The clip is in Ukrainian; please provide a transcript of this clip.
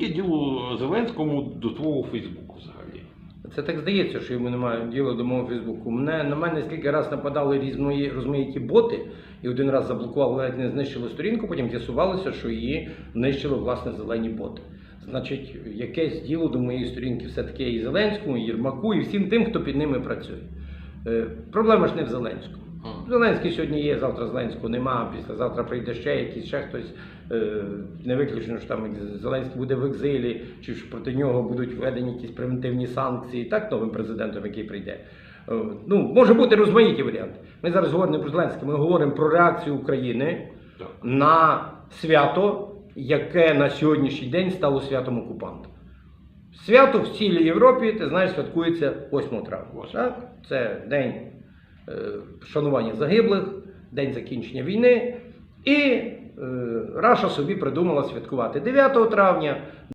яке діло Зеленському до твого Фейсбуку взагалі? Це так здається, що йому немає діла до мого Фейсбуку. Мене на мене скільки раз нападали різної розмаїті боти, і один раз заблокували, ледь не знищили сторінку, потім з'ясувалося, що її нищили власне зелені боти. Значить, якесь діло до моєї сторінки все-таки і Зеленському, і Єрмаку, і всім тим, хто під ними працює. Е, Проблема ж не в Зеленському. Зеленський сьогодні є, завтра Зеленського нема, післязавтра прийде ще якийсь, ще хтось. Е, Не виключено, що там Зеленський буде в екзилі, чи ж проти нього будуть введені якісь превентивні санкції, так новим президентом, який прийде. Е, Ну, може бути розмаїті варіанти. Ми зараз говоримо не про Зеленський, ми говоримо про реакцію України Так. на свято, яке на сьогоднішній день стало святом окупанта. Свято в цілій Європі, ти знаєш, святкується 8 травня. Так? Це день вшанування загиблих, день закінчення війни. І е, Раша собі придумала святкувати 9 травня,